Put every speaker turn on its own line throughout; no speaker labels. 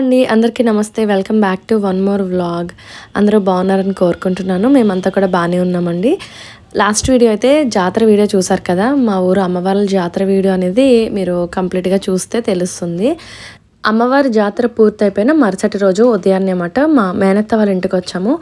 అండి అందరికీ నమస్తే. Welcome back to one more vlog అందరూ బాగున్నారని కోరుకుంటున్నాను. మేమంతా కూడా బాగానే ఉన్నామండి. లాస్ట్ వీడియో అయితే జాతర వీడియో చూసారు కదా? మా ఊరు అమ్మవార్ల జాతర వీడియో అనేది మీరు కంప్లీట్గా చూస్తే తెలుస్తుంది. అమ్మవారి జాతర పూర్తయిపోయిన మరుసటి రోజు ఉదయాన్నే మాట మా మేనత్త వాళ్ళ ఇంటికి వచ్చాము.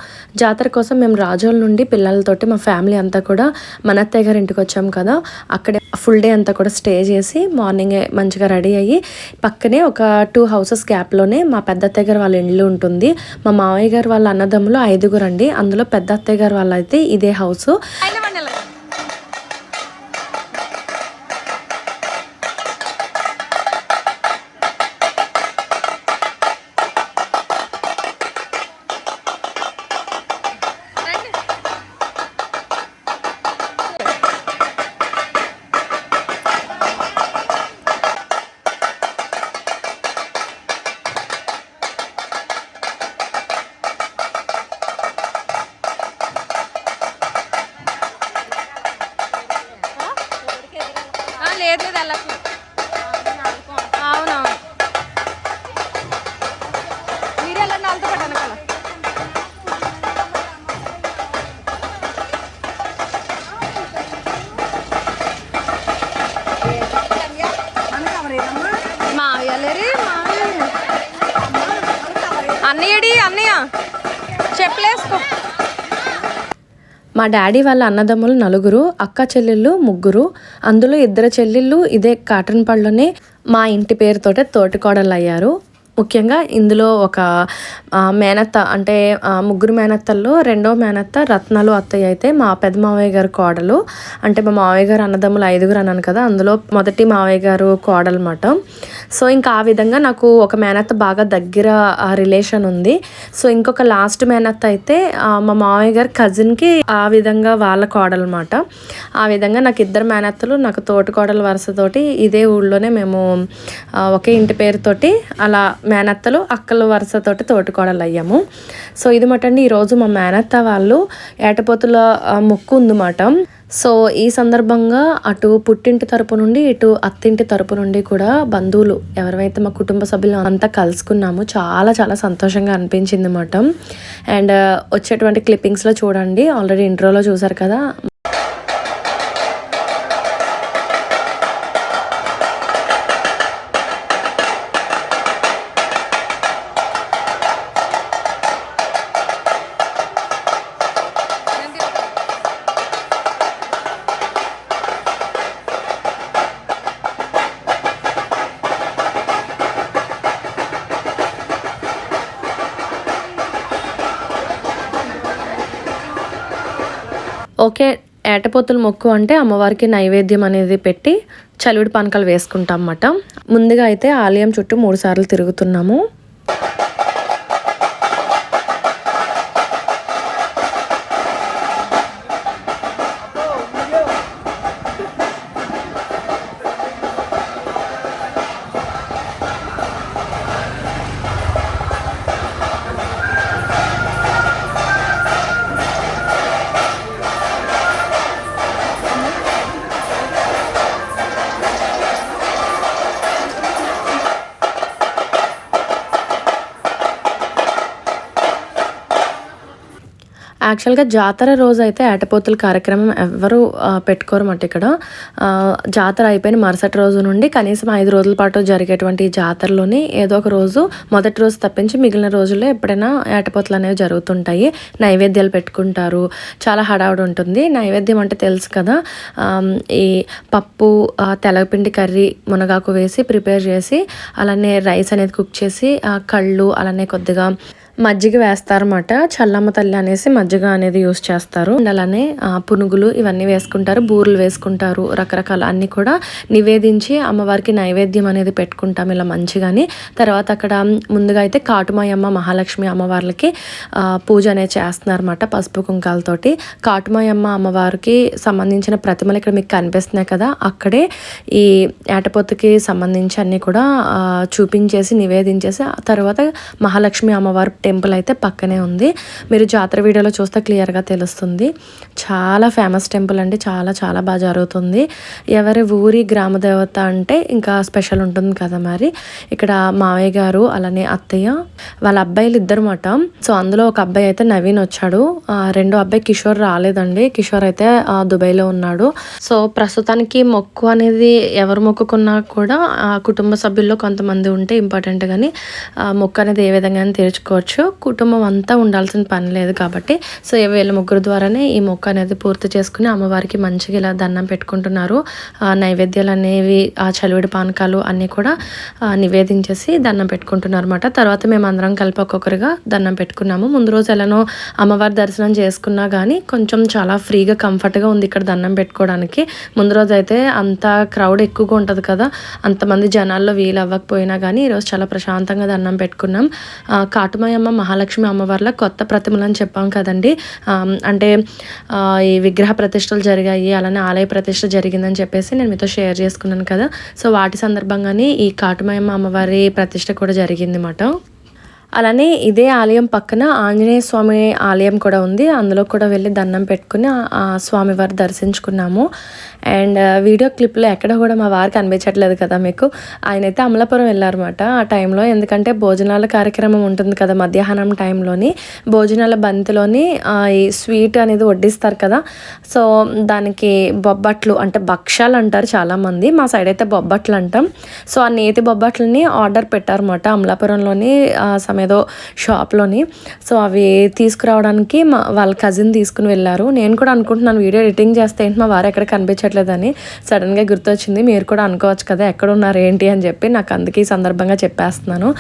జాతర కోసం మేము రాజోల నుండి పిల్లలతోటి మా ఫ్యామిలీ అంతా కూడా మన అత్తయ్య గారి ఇంటికి వచ్చాము కదా. అక్కడే ఫుల్ డే అంతా కూడా స్టే చేసి మార్నింగ్ మంచిగా రెడీ అయ్యి పక్కనే ఒక టూ హౌసెస్ గ్యాప్లోనే మా పెద్ద అత్తయ్య గారు వాళ్ళ ఇల్లు ఉంటుంది. మా మావయ్య గారు వాళ్ళ అన్నదమ్ములు ఐదుగురు అండి అందులో పెద్ద అత్తయ్య గారు వాళ్ళ అయితే ఇదే హౌస్. డాడీ వాళ్ళ అన్నదమ్ములు నలుగురు అక్క చెల్లెళ్ళు ముగ్గురు అందులో ఇద్దరు చెల్లెళ్ళు ఇదే కాటన్ పళ్ళునే మా ఇంటి పేరుతోటే తోటికోడళ్ళు అయ్యారు ముఖ్యంగా ఇందులో ఒక మేనత్త అంటే ముగ్గురు మేనత్తల్లో రెండో మేనత్త రత్నాలు అత్తయ్య అయితే మా పెద్ద మావయ్య గారు కోడలు. అంటే మా మావయ్య గారు అన్నదమ్ములు ఐదుగురు అన్నాను కదా అందులో మొదటి మావయ్య గారు కోడలు అన్నమాట సో ఇంకా ఆ విధంగా నాకు ఒక మేనత్త బాగా దగ్గర రిలేషన్ ఉంది. సో ఇంకొక లాస్ట్ మేనత్త అయితే మా మావయ్య గారి కజిన్కి ఆ విధంగా వాళ్ళ కోడలనమాట ఆ విధంగా నాకు ఇద్దరు మేనత్తలు నాకు తోటి కోడల వరుసతోటి ఇదే ఊళ్ళోనే మేము ఒకే ఇంటి పేరుతోటి అలా మేనత్తలు అక్కల వరుసతోటి తోటికోడలు అయ్యాము సో ఇది మటండి ఈరోజు మా మేనత్త వాళ్ళు ఏటపోతుల ఆ, మొక్కు ఉందన్నమాట. సో ఈ సందర్భంగా అటు పుట్టింటి తరపు నుండి ఇటు అత్తింటి తరపు నుండి కూడా బంధువులు ఎవరైతే మా కుటుంబ సభ్యులు అంతా కలుసుకున్నాము చాలా చాలా సంతోషంగా అనిపించింది అన్నమాట అండ్ వచ్చేటువంటి క్లిప్పింగ్స్లో చూడండి. ఆల్రెడీ ఇంట్రోలో చూసారు కదా. ఏటపోతుల మొక్కు అంటే అమ్మవారికి నైవేద్యం అనేది పెట్టి చలివిడి పానకాలు వేసుకుంటాం అన్నమాట. ముందుగా అయితే ఆలయం చుట్టూ మూడు సార్లు తిరుగుతున్నాము. యాక్చువల్గా జాతర రోజు అయితే ఏటపోతుల కార్యక్రమం ఎవరు ఆ, ఇక్కడ. జాతర అయిపోయిన మరుసటి రోజు నుండి కనీసం ఐదు రోజుల పాటు జరిగేటువంటి జాతరలోని ఏదో ఒక రోజు మొదటి రోజు తప్పించి మిగిలిన రోజుల్లో ఎప్పుడైనా ఏటపోతలు అనేవి జరుగుతుంటాయి. నైవేద్యాలు పెట్టుకుంటారు. చాలా హడావుడి ఉంటుంది. నైవేద్యం అంటే తెలుసు కదా. ఈ పప్పు తెలగపిండి తెల్లపిండి కర్రీ మునగాకు వేసి ప్రిపేర్ చేసి అలానే రైస్ అనేది కుక్ చేసి కళ్ళు అలానే కొద్దిగా మజ్జిగ వేస్తారన్నమాట. చల్లమ్మ తల్లి అనేసి మజ్జిగ అనేది యూస్ చేస్తారు. అలానే పునుగులు ఇవన్నీ వేసుకుంటారు. బూరెలు వేసుకుంటారు. రకరకాల అన్ని కూడా నివేదించి అమ్మవారికి నైవేద్యం అనేది పెట్టుకుంటాం ఇలా మంచిగాని. తర్వాత అక్కడ ముందుగా అయితే కాటుమాయమ్మ మహాలక్ష్మి అమ్మవార్లకి పూజ అనేది చేస్తున్నారన్నమాట పసుపు కుంకాలతోటి. కాటుమాయమ్మ అమ్మవారికి సంబంధించిన ప్రతిమలు ఇక్కడ మీకు కనిపిస్తున్నాయి కదా అక్కడే ఈ ఏటపొత్తుకి సంబంధించి అన్ని కూడా చూపించేసి నివేదించేసి ఆ తర్వాత మహాలక్ష్మి అమ్మవారు టెంపుల్ అయితే పక్కనే ఉంది. మీరు జాతర వీడియోలో చూస్తే క్లియర్గా తెలుస్తుంది. చాలా ఫేమస్ టెంపుల్ అండి. చాలా చాలా బాగా జరుగుతుంది. ఎవరి ఊరి గ్రామ దేవత అంటే ఇంకా స్పెషల్ ఉంటుంది కదా మరి. ఇక్కడ మావయ్య గారు అలానే అత్తయ్య వాళ్ళ అబ్బాయిలు ఇద్దరు మాట సో అందులో ఒక అబ్బాయి అయితే నవీన్ వచ్చాడు. రెండో అబ్బాయి కిషోర్ రాలేదండి. కిషోర్ అయితే దుబాయ్లో ఉన్నాడు. సో ప్రస్తుతానికి మొక్కు అనేది ఎవరు మొక్కుకున్నా కూడా ఆ కుటుంబ సభ్యుల్లో కొంతమంది ఉంటే ఇంపార్టెంట్ కానీ మొక్కు అనేది ఏ విధంగా తీర్చుకోవచ్చు. కుటుంబం అంతా ఉండాల్సిన పని లేదు కాబట్టి. సో వీళ్ళ ముగ్గురు ద్వారానే ఈ మొక్క అనేది పూర్తి చేసుకుని అమ్మవారికి మంచిగా ఇలా దండం పెట్టుకుంటున్నారు. ఆ, నైవేద్యాలు అనేవి ఆ చలివిడి పానకాలు అన్నీ కూడా నివేదించేసి దండం పెట్టుకుంటున్నారు అనమాట తర్వాత మేము అందరం కలిపి ఒక్కొక్కరుగా దండం పెట్టుకున్నాము. ముందు రోజు ఎలానో అమ్మవారి దర్శనం చేసుకున్నా కానీ కొంచెం చాలా ఫ్రీగా కంఫర్ట్గా ఉంది ఇక్కడ దండం పెట్టుకోవడానికి. ముందు రోజు అయితే అంత క్రౌడ్ ఎక్కువగా ఉంటుంది కదా. అంతమంది జనాల్లో వీలు అవ్వకపోయినా కానీ ఈరోజు చాలా ప్రశాంతంగా దండం పెట్టుకున్నాం. ఆ, మహాలక్ష్మి అమ్మవార్ల కొత్త ప్రతిమలు అని చెప్పాం కదండి. అంటే ఈ విగ్రహ ప్రతిష్టలు జరిగాయి అలానే ఆలయ ప్రతిష్ట జరిగిందని చెప్పేసి నేను మీతో షేర్ చేసుకున్నాను కదా. సో వాటి సందర్భంగానే ఈ కాటుమయమ్మ అమ్మవారి ప్రతిష్ట కూడా జరిగింది అన్నమాట అలానే ఇదే ఆలయం పక్కన ఆంజనేయ స్వామి ఆలయం కూడా ఉంది. అందులో కూడా వెళ్ళి దండం పెట్టుకుని ఆ- స్వామివారు దర్శించుకున్నాము. అండ్ వీడియో క్లిప్లో ఎక్కడ కూడా మా వారికి కనిపించట్లేదు కదా మీకు. ఆయన అయితే అమలాపురం వెళ్ళారన్నమాట ఆ టైంలో. ఎందుకంటే భోజనాల కార్యక్రమం ఉంటుంది కదా మధ్యాహ్నం టైంలోని. భోజనాల బంతిలోని ఈ స్వీట్ అనేది వడ్డిస్తారు కదా. సో దానికి బొబ్బట్లు అంటే భక్ష్యాలు అంటారు చాలామంది. మా సైడ్ అయితే బొబ్బట్లు అంటాం. సో ఆ నేతి బొబ్బట్లని ఆర్డర్ పెట్టారన్నమాట అమలాపురంలోని ఆ, ఏదో షాప్లోని. సో అవి తీసుకురావడానికి మా వాళ్ళ కజిన్ తీసుకుని వెళ్ళారు. నేను కూడా అనుకుంటున్నాను వీడియో ఎడిటింగ్ చేస్తే ఏంటి మా వారు ఎక్కడ కనిపించట్లేదని. సడన్గా గుర్తొచ్చింది మీరు కూడా అనుకోవచ్చు కదా ఎక్కడ ఉన్నారు ఏంటి అని చెప్పి నాకు అందుకే ఈ సందర్భంగా చెప్పేస్తున్నాను.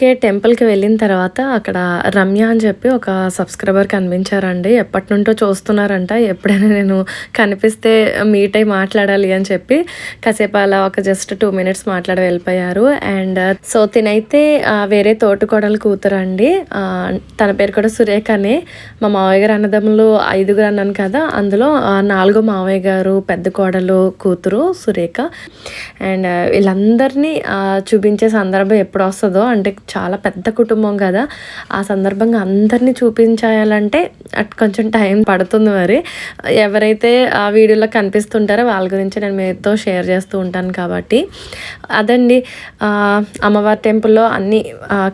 ఓకే టెంపుల్కి వెళ్ళిన తర్వాత అక్కడ రమ్య అని చెప్పి ఒక సబ్స్క్రైబర్ కనిపించారండి. ఎప్పటి నుంచో చూస్తున్నారంట. ఎప్పుడైనా నేను కనిపిస్తే మీట్ అయి మాట్లాడాలి అని చెప్పి కాసేపు అలా ఒక జస్ట్ టూ మినిట్స్ మాట్లాడి వెళ్ళిపోయారు. అండ్ సో తినైతే వేరే తోటకోడలు కూతురు అండి తన పేరు కూడా సురేఖనే మా మావయ్య గారు అన్నదమ్ములు ఐదుగురు అన్నాను కదా. అందులో నాలుగో మావయ్య గారు పెద్ద కోడలు కూతురు సురేఖ. అండ్ వీళ్ళందరినీ చూపించే సందర్భం ఎప్పుడు వస్తుందో అంటే చాలా పెద్ద కుటుంబం కదా. ఆ సందర్భంగా అందరినీ చూపించాలంటే అట్ కొంచెం టైం పడుతుంది మరి. ఎవరైతే ఆ వీడియోలో కనిపిస్తుంటారో వాళ్ళ గురించి నేను మీతో షేర్ చేస్తూ ఉంటాను కాబట్టి. అదండి అమ్మవారి టెంపుల్లో అన్ని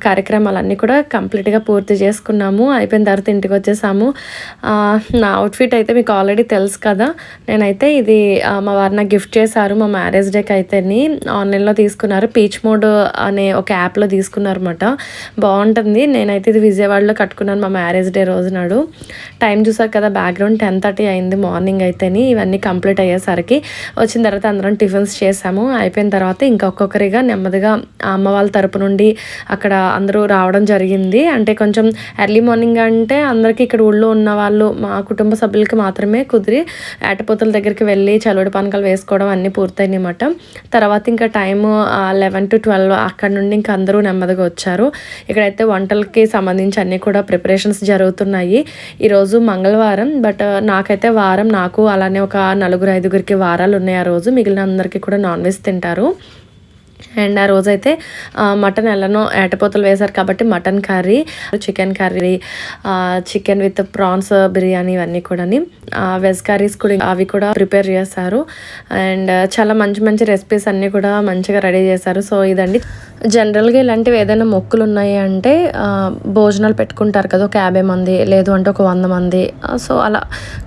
కార్యక్రమాలన్నీ కూడా కంప్లీట్గా పూర్తి చేసుకున్నాము. అయిపోయిన తర్వాత ఇంటికి వచ్చేసాము. నా అవుట్ఫిట్ అయితే మీకు ఆల్రెడీ తెలుసు కదా. నేనైతే ఇది మా వారు నాకు గిఫ్ట్ చేశారు మా మ్యారేజ్ డేకి అయితేని. ఆన్లైన్లో తీసుకున్నారు. పీచ్ మోడ్ అనే ఒక యాప్లో తీసుకున్నారు అనమాట బాగుంటుంది. నేనైతే ఇది విజయవాడలో కట్టుకున్నాను మా మ్యారేజ్ డే రోజు నాడు. టైం చూసాక కదా బ్యాక్గ్రౌండ్ టెన్ థర్టీ అయింది మార్నింగ్ అయితేని. ఇవన్నీ కంప్లీట్ అయ్యేసరికి వచ్చిన తర్వాత అందరం టిఫిన్స్ చేసాము. అయిపోయిన తర్వాత ఇంకొక్కొక్కరిగా నెమ్మదిగా అమ్మ వాళ్ళ తరపు నుండి అక్కడ అందరూ రావడం జరిగింది. అంటే కొంచెం ఎర్లీ మార్నింగ్ అంటే అందరికీ ఇక్కడ ఊళ్ళో ఉన్న వాళ్ళు మా కుటుంబ సభ్యులకి మాత్రమే కుదిరి ఏటపోతల దగ్గరికి వెళ్ళి చలువడి పానకాలు వేసుకోవడం అన్నీ పూర్తయినాయి అన్నమాట తర్వాత ఇంకా టైం లెవెన్ టు ట్వెల్వ్ అక్కడ నుండి ఇంకా అందరూ నెమ్మదిగా వచ్చారు. ఇక్కడైతే వంటలకి సంబంధించి అన్నీ కూడా ప్రిపరేషన్స్ జరుగుతున్నాయి. ఈరోజు మంగళవారం బట్ నాకైతే వారం నాకు అలానే ఒక నలుగురు ఐదుగురికి వారాలు ఉన్నాయి ఆ రోజు. మిగిలిన అందరికీ కూడా నాన్ వెజ్ తింటారు. అండ్ ఆ రోజైతే మటన్ ఎలానో ఏటపోతలు వేశారు కాబట్టి mutton curry chicken curry chicken with prawns biryani ఇవన్నీ కూడా వెజ్ కర్రీస్ కూడా అవి కూడా ప్రిపేర్ చేశారు. అండ్ చాలా మంచి మంచి రెసిపీస్ అన్నీ కూడా మంచిగా రెడీ చేశారు. సో ఇదండి. జనరల్గా ఇలాంటివి ఏదైనా మొక్కులు ఉన్నాయి అంటే భోజనాలు పెట్టుకుంటారు కదా ఒక యాభై మంది లేదు అంటే ఒక వంద మంది. సో అలా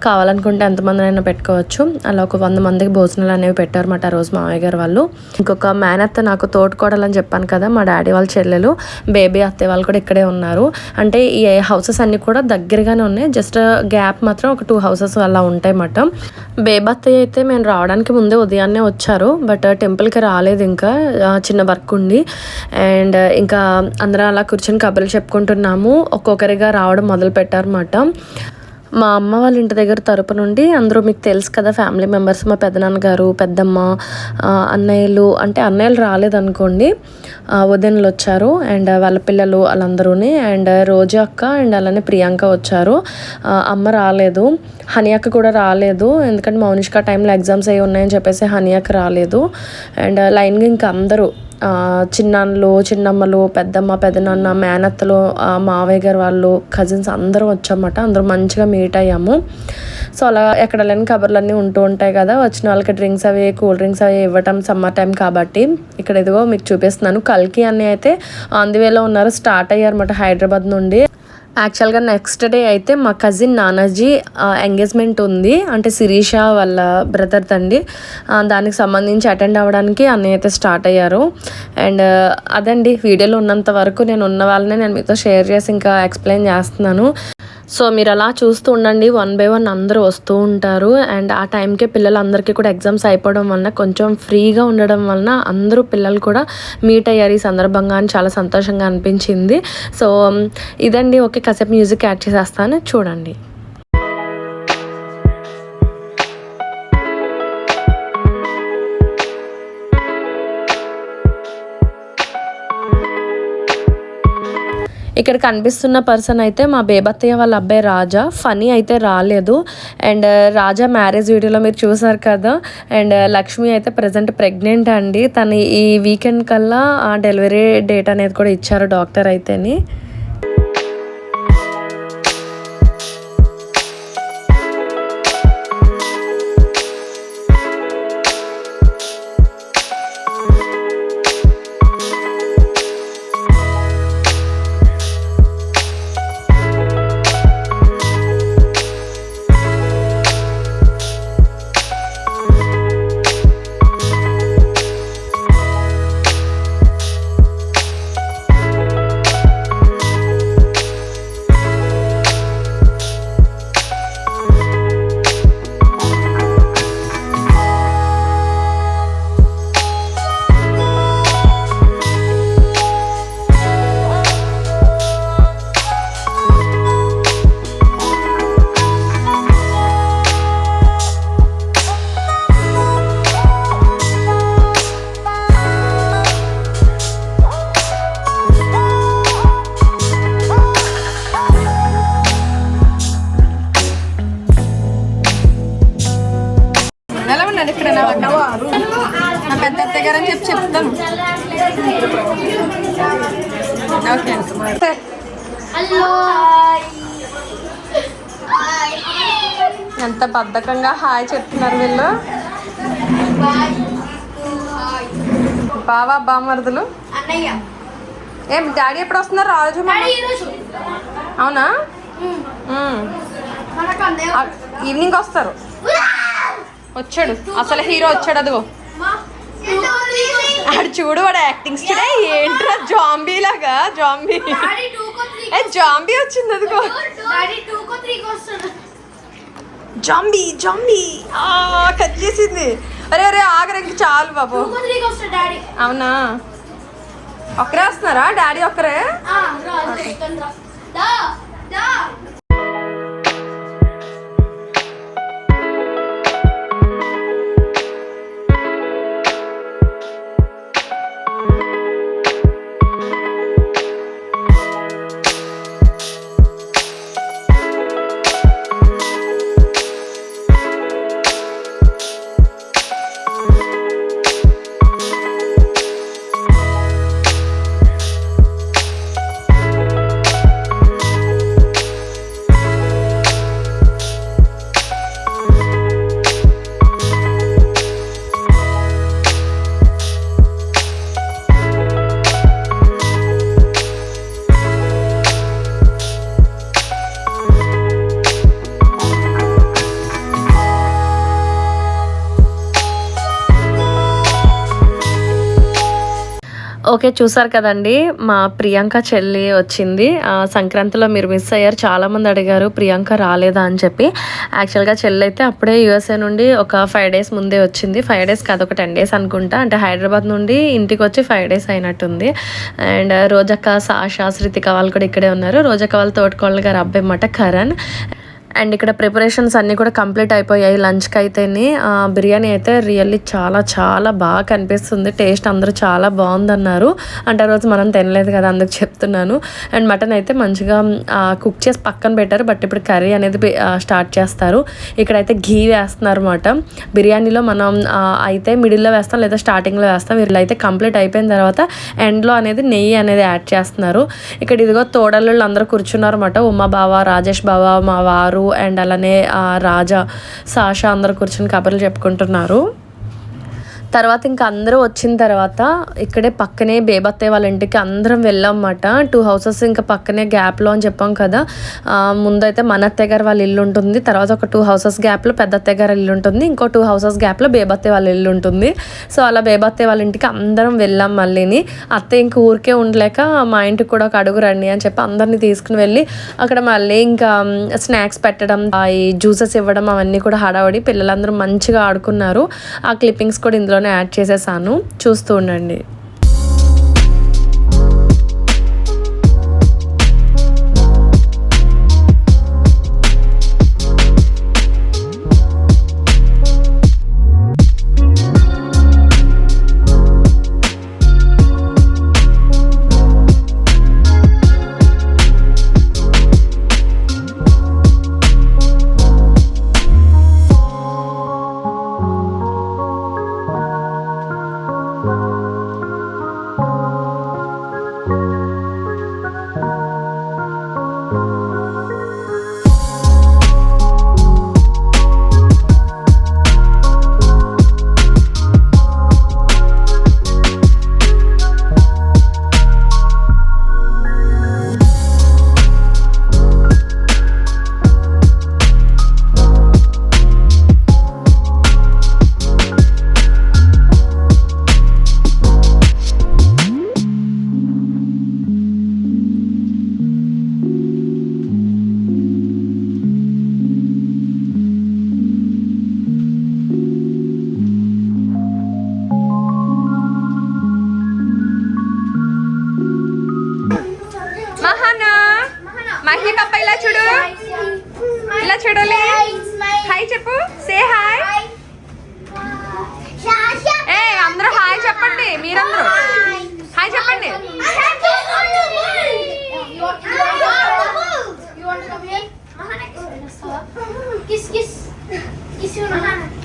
కావాలనుకుంటే ఎంతమంది అయినా పెట్టుకోవచ్చు. అలా ఒక వంద మందికి భోజనాలు అనేవి పెట్టారన్నమాట ఆ రోజు మామయ్య గారు వాళ్ళు. ఇంకొక మేనత్త నాకు తోడుకోడలని చెప్పాను కదా మా డాడీ వాళ్ళ చెల్లెలు బేబీ అత్తయ్య వాళ్ళు కూడా ఇక్కడే ఉన్నారు. అంటే ఈ హౌసెస్ అన్నీ కూడా దగ్గరగానే ఉన్నాయి జస్ట్ గ్యాప్ మాత్రం ఒక టూ హౌసెస్ అలా ఉంటాయి మటం బేబీ అత్తయ్య అయితే మేము రావడానికి ముందే ఉదయాన్నే వచ్చారు బట్ టెంపుల్కి రాలేదు ఇంకా చిన్న వర్క్ ఉండి అండ్ ఇంకా అందరం అలా కూర్చొని కబుర్లు చెప్పుకుంటున్నాము. ఒక్కొక్కరిగా రావడం మొదలు పెట్టారన్నమాట. మా అమ్మ వాళ్ళ ఇంటి దగ్గర తరపు నుండి అందరూ మీకు తెలుసు కదా ఫ్యామిలీ మెంబర్స్ మా పెదనాన్నగారు పెద్దమ్మ అన్నయ్యలు అంటే అన్నయ్యలు రాలేదనుకోండి ఆ, వదినలు వచ్చారు. అండ్ వాళ్ళ పిల్లలు వాళ్ళందరూని అండ్ రోజా అక్క అండ్ అలానే ప్రియాంక వచ్చారు. అమ్మ రాలేదు. హనీ అక్క కూడా రాలేదు. ఎందుకంటే మౌనిష్క టైంలో ఎగ్జామ్స్ అయి ఉన్నాయని చెప్పేసి హనీ అక్క రాలేదు. అండ్ లైన్గా ఇంకా అందరూ చిన్నాన్నలు చిన్నమ్మలు పెద్దమ్మ పెదనాన్న మేనత్తలు మావయ్య గారు వాళ్ళు కజిన్స్ అందరూ వచ్చామన్నమాట. అందరూ మంచిగా మీట్ అయ్యాము. సో అలా ఎక్కడ లేని కబుర్లన్నీ ఉంటూ ఉంటాయి కదా. వచ్చిన వాళ్ళకి డ్రింక్స్ అవి కూల్ డ్రింక్స్ అవి ఇవ్వటం సమ్మర్ టైం కాబట్టి. ఇక్కడ ఇదిగో మీకు చూపిస్తున్నాను. కల్కి అన్నీ అయితే ఆన్ ది వేలో ఉన్నారు. స్టార్ట్ అయ్యారన్నమాట హైదరాబాద్ నుండి. యాక్చువల్గా నెక్స్ట్ డే అయితే మా కజిన్ నానాజీ ఎంగేజ్మెంట్ ఉంది. అంటే శిరీష వాళ్ళ బ్రదర్ తండి దానికి సంబంధించి అటెండ్ అవ్వడానికి అన్నయ్య అయితే స్టార్ట్ అయ్యారు. అండ్ అదండి వీడియోలో ఉన్నంత వరకు నేను ఉన్న వాళ్ళనే నేను మీతో షేర్ చేసి ఇంకా ఎక్స్ప్లెయిన్ చేస్తున్నాను. సో మీరు అలా చూస్తూ ఉండండి. వన్ బై వన్ అందరూ వస్తూ ఉంటారు. అండ్ ఆ టైంకే పిల్లలందరికీ కూడా ఎగ్జామ్స్ అయిపోవడం వలన కొంచెం ఫ్రీగా ఉండడం వలన అందరూ పిల్లలు కూడా మీట్ అయ్యారు ఈ సందర్భంగా అని చాలా సంతోషంగా అనిపించింది. సో ఇదండి. ఓకే కాసేపు మ్యూజిక్ యాడ్ చేసేస్తాను. చూడండి. ఇక్కడ కనిపిస్తున్న పర్సన్ అయితే మా బేబత్తయ్య వాళ్ళ అబ్బాయి రాజా. ఫనీ అయితే రాలేదు. అండ్ uh, రాజా మ్యారేజ్ వీడియోలో మీరు చూసారు కదా. అండ్ uh, లక్ష్మి అయితే ప్రజెంట్ ప్రెగ్నెంట్ అండి. తను ఈ వీకెండ్ కల్లా ఆ డెలివరీ డేట్ అనేది కూడా ఇచ్చారు డాక్టర్ అయితేని.
బద్ధకంగా హాయ్ చెప్తున్నారు వీళ్ళు. బావా బామర్దులు ఏం డాడీ ఎప్పుడు వస్తున్నారు? రాజు అవునా? ఈవినింగ్ వస్తారు. వచ్చాడు. అసలు హీరో వచ్చాడు అదిగో. ఆడు చూడు వాడు యాక్టింగ్స్ చూడే. ఏంట్రా జాంబీ లాగా జాంబీ. ఏ జాంబీ వచ్చింది అదిగో
డాడీ టూ కో త్రీ కో వస్తుంది
జాంబీ జాంబీ కట్ చేసింది. అరే అరే ఆగరే ఇంక చాలు బాబు. అవునా? ఒక్కరే వస్తున్నారా? డాడీ ఒక్కరే?
ఓకే చూసారు కదండి. మా ప్రియాంక చెల్లి వచ్చింది. సంక్రాంతిలో మీరు మిస్ అయ్యారు. చాలామంది అడిగారు ప్రియాంక రాలేదా? అని చెప్పి. యాక్చువల్గా చెల్లి అయితే అప్పుడే యూఎస్ఏ నుండి ఒక ఫైవ్ డేస్ ముందే వచ్చింది. ఫైవ్ డేస్ కాదు ఒక టెన్ డేస్ అనుకుంటా. అంటే హైదరాబాద్ నుండి ఇంటికి వచ్చి ఫైవ్ డేస్ అయినట్టుంది. అండ్ రోజక్క సాషా శృతి వాళ్ళు కూడా ఇక్కడే ఉన్నారు. రోజక్క వాళ్ళ తోటకోళ్ళ గారు అబ్బాయి అన్నమాట కరణ్. అండ్ ఇక్కడ ప్రిపరేషన్స్ అన్నీ కూడా కంప్లీట్ అయిపోయాయి. లంచ్కి అయితేనే బిర్యానీ అయితే రియల్లీ చాలా చాలా బాగా కనిపిస్తుంది. టేస్ట్ అందరూ చాలా బాగుందన్నారు. అంటే ఆ రోజు మనం తినలేదు కదా అందుకు చెప్తున్నాను. అండ్ మటన్ అయితే మంచిగా కుక్ చేసి పక్కన పెట్టారు. బట్ ఇప్పుడు కర్రీ అనేది స్టార్ట్ చేస్తారు. ఇక్కడైతే ఘీ వేస్తున్నారు అనమాట బిర్యానీలో మనం అయితే మిడిల్లో వేస్తాం లేదా స్టార్టింగ్లో వేస్తాం. వీళ్ళు అయితే కంప్లీట్ అయిపోయిన తర్వాత ఎండ్లో అనేది నెయ్యి అనేది యాడ్ చేస్తున్నారు. ఇక్కడ ఇదిగో తోడల్లు అందరూ కూర్చున్నారు అనమాట ఉమా బావ రాజేష్ బావ మా వారు అండ్ అలానే ఆ, రాజా సాషా అందరు కూర్చొని కబుర్లు చెప్పుకుంటున్నారు. తర్వాత ఇంకా అందరూ వచ్చిన తర్వాత ఇక్కడే పక్కనే బేబత్తయ్య వాళ్ళ ఇంటికి అందరం వెళ్ళామన్నమాట. టూ హౌసెస్ ఇంకా పక్కనే గ్యాప్లో అని చెప్పాం కదా. ముందైతే మన అత్తయ్య గారు వాళ్ళ ఇల్లు ఉంటుంది. తర్వాత ఒక టూ హౌసెస్ గ్యాప్లో పెద్ద అత్తయ్య గారు ఇల్లు ఉంటుంది. ఇంకో టూ హౌసెస్ గ్యాప్లో బేబత్తయ్య వాళ్ళ ఇల్లు ఉంటుంది. సో అలా బేబత్తయ్య వాళ్ళ ఇంటికి అందరం వెళ్ళాం మళ్ళీని. అత్తయ్య ఇంక ఊరికే ఉండలేక మా ఇంటికి కూడా ఒక అడుగు రండి అని చెప్పి అందరినీ తీసుకుని వెళ్ళి అక్కడ మళ్ళీ ఇంకా స్నాక్స్ పెట్టడం ఈ జ్యూసెస్ ఇవ్వడం అవన్నీ కూడా హడావడి పిల్లలందరూ మంచిగా ఆడుకున్నారు. ఆ క్లిప్పింగ్స్ కూడా ఇందులో వీడియోలోనే యాడ్ చేసేసాను. చూస్తూ ఉండండి.
修了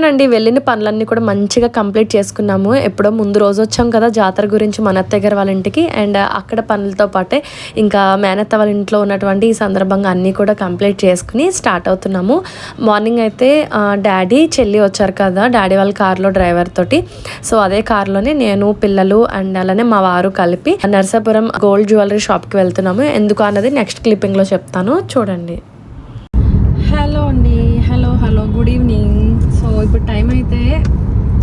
Mahana.
వెళ్ళిన పనులన్నీ కూడా మంచిగా కంప్లీట్ చేసుకున్నాము. ఎప్పుడో ముందు రోజు వచ్చాం కదా జాతర గురించి మన అత్తయ్య గారు వాళ్ళ ఇంటికి. అండ్ అక్కడ పనులతో పాటే ఇంకా మేనత్త వాళ్ళ ఇంట్లో ఉన్నటువంటి ఈ సందర్భంగా అన్నీ కూడా కంప్లీట్ చేసుకుని స్టార్ట్ అవుతున్నాము. మార్నింగ్ అయితే డాడీ చెల్లి వచ్చారు కదా డాడీ వాళ్ళ కార్లో డ్రైవర్ తోటి. సో అదే కార్లోనే నేను పిల్లలు అండ్ అలానే మా వారు కలిపి నర్సాపురం గోల్డ్ జ్యువెలరీ షాప్కి వెళ్తున్నాము. ఎందుకు అన్నది నెక్స్ట్ క్లిప్పింగ్లో చెప్తాను. చూడండి. హలో అండి. Hello hello. Good evening. ఇప్పుడు టైం అయితే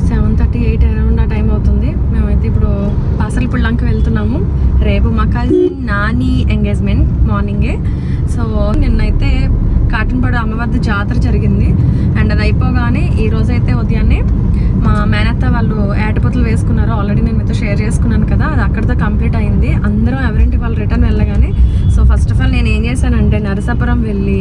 సెవెన్ థర్టీ ఎయిట్ అరౌండ్ ఆ టైం అవుతుంది. మేమైతే ఇప్పుడు పాసలపుళ్ళంకి వెళ్తున్నాము. రేపు మా కజిన్ నాని ఎంగేజ్మెంట్ మార్నింగే సో నిన్నైతే కాటన్పాడు అమ్మవారి జాతర జరిగింది. అండ్ అది అయిపోగానే ఈరోజైతే ఉదయాన్నే మా మేనత్త వాళ్ళు ఏటపతులు వేసుకున్నారు అక్కడితో కంప్లీట్ అయింది. అందరం ఎవరింటి వాళ్ళు రిటర్న్ వెళ్ళగానే సో ఫస్ట్ ఆఫ్ ఆల్ నేను ఏం చేశానంటే నరసాపురం వెళ్ళి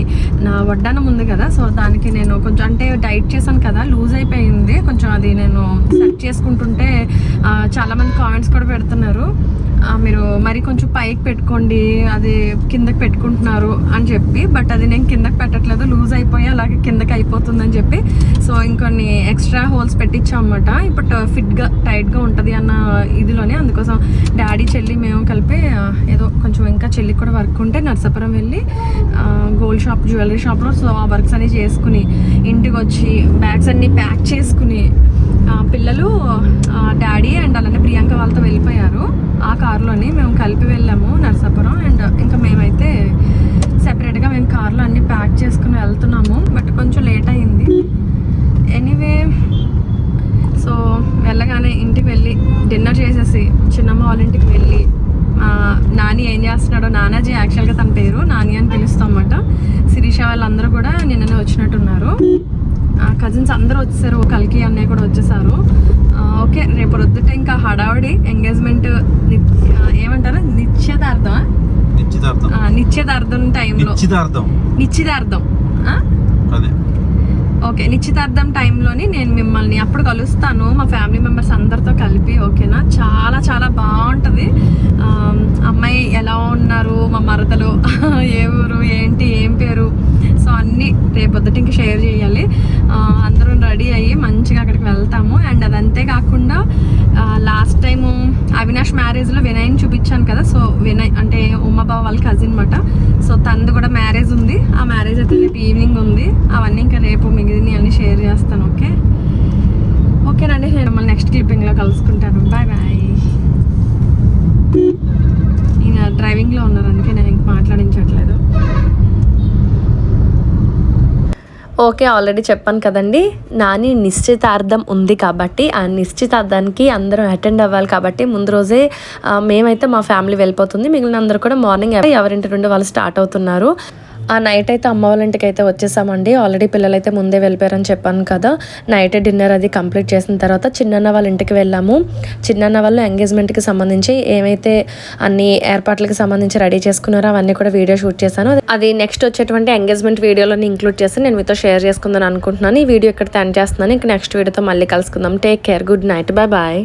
నా వడ్డానం ఉంది కదా సో దానికి నేను కొంచెం అంటే డైట్ చేశాను కదా లూజ్ అయిపోయింది. కొంచెం అది నేను సెట్ చేసుకుంటుంటే చాలామంది కామెంట్స్ కూడా పెడుతున్నారు. మీరు మరి కొంచెం పైకి పెట్టుకోండి అది కిందకి పెట్టుకుంటున్నారు అని చెప్పి బట్ అది నేను కిందకి పెట్టట్లేదు లూజ్ అయిపోయి అలాగే కిందకి అయిపోతుందని చెప్పి. సో ఇంకొన్ని ఎక్స్ట్రా హోల్స్ పెట్టించామన్నమాట. ఇప్పుడు ఫిట్గా టైట్గా ఉంటుంది అన్న ఇదిలోనే. అందుకోసం డాడీ చెల్లి మేము కలిపి ఏదో కొంచెం ఇంకా చెల్లికి కూడా వర్క్ ఉంటే నర్సాపురం వెళ్ళి గోల్డ్ షాప్ జ్యువెలరీ షాప్లో సో ఆ వర్క్స్ అన్నీ చేసుకుని ఇంటికి వచ్చి బ్యాగ్స్ అన్నీ ప్యాక్ చేసుకుని పిల్లలు డాడీ అండ్ అలానే ప్రియాంక వాళ్ళతో వెళ్ళిపోయారు ఆ కార్లోని మేము కలిపి వెళ్ళాము నర్సాపురం అండ్ ఇంకా మేమైతే సెపరేట్గా మేము కార్లో అన్ని ప్యాక్ చేసుకుని వెళ్తున్నాము బట్ కొంచెం లేట్ అయింది. ఎనీవే సో వెళ్ళగానే ఇంటికి వెళ్ళి డిన్నర్ చేసేసి చిన్నమ్మ వాళ్ళ ఇంటికి వెళ్ళి నాని ఏం చేస్తున్నాడో నానాజీ యాక్చువల్గా తన పేరు నాని అని పిలుస్తాం అన్నమాట. శిరీష వాళ్ళందరూ కూడా నిన్ననే వచ్చినట్టున్నారు. కజిన్స్ అందరూ వచ్చేసారు కల్కి అన్నయ్య కూడా వచ్చేసారు. ఓకే రేపు రొద్దుట ఇంకా హడావుడి ఎంగేజ్మెంట్ ఏమంటారు? నిశ్చితార్థం.
నిశ్చితార్థం
నిశ్చితార్థం టైంలో.
నిశ్చితార్థం.
నిశ్చితార్థం. ఓకే నిశ్చితార్థం టైంలోని నేను మిమ్మల్ని అప్పుడు కలుస్తాను. మా ఫ్యామిలీ మెంబర్స్ అందరితో కలిపి ఓకేనా? చాలా చాలా బాగుంటుంది. అమ్మాయి ఎలా ఉన్నారు మా మరదలు ఏ ఊరు ఏంటి ఏం పేరు సో అన్నీ రేపొద్దుట ఇంక షేర్ చేయాలి ఆ, అందరం రెడీ అయ్యి మంచిగా అక్కడికి వెళ్తాము అండ్ అదంతే కాకుండా లాస్ట్ టైము అవినాష్ మ్యారేజ్లో వినయ్ని చూపించాను కదా సో వినయ్ అంటే ఉమాబావ వాళ్ళ కజిన్ అనమాట సో తనది కూడా మ్యారేజ్ ఉంది. ఆ మ్యారేజ్ అయితే రేపు ఈవినింగ్ ఉంది. అవన్నీ ఇంకా రేపు మిగిలిన అన్నీ షేర్ చేస్తాను ఓకే? ఓకేనండి నేను మళ్ళీ నెక్స్ట్ క్లిప్పింగ్లో కలుసుకుంటాను. బాయ్ బాయ్ ఈయన డ్రైవింగ్లో ఉన్నారు అందుకే నేను ఇంక మాట్లాడించట్లేదు. ఓకే ఆల్రెడీ చెప్పాను కదండి. నాని నిశ్చితార్థం ఉంది కాబట్టి ఆ నిశ్చితార్థానికి అందరం అటెండ్ అవ్వాలి కాబట్టి ముందు రోజే మేమైతే మా ఫ్యామిలీ వెళ్ళిపోతుంది. మిగిలిన అందరూ కూడా మార్నింగ్ ఎవరింటి నుండి వాళ్ళు స్టార్ట్ అవుతున్నారు. ఆ నైట్ అయితే అమ్మ వాళ్ళ ఇంటికి అయితే వచ్చేసామండి. ఆల్రెడీ పిల్లలు అయితే ముందే వెళ్ళిపోయారని చెప్పాను కదా. నైట్ డిన్నర్ అది కంప్లీట్ చేసిన తర్వాత చిన్నన్న వాళ్ళ ఇంటికి వెళ్ళాము. చిన్నన్న వాళ్ళు ఎంగేజ్మెంట్కి సంబంధించి ఏమైతే అన్ని ఏర్పాట్లకి సంబంధించి రెడీ చేసుకున్నారో అవన్నీ కూడా వీడియో షూట్ చేశాను. అది నెక్స్ట్ వచ్చేటువంటి ఎంగేజ్మెంట్ వీడియోలో ఇంక్లూడ్ చేసి నేను మీతో షేర్ చేసుకుందాం అనుకుంటున్నాను. ఈ వీడియో ఇక్కడ ఎండ్ చేస్తున్నాను. ఇంకా నెక్స్ట్ వీడియోతో మళ్ళీ కలుసుకుందాం. Take care good night bye bye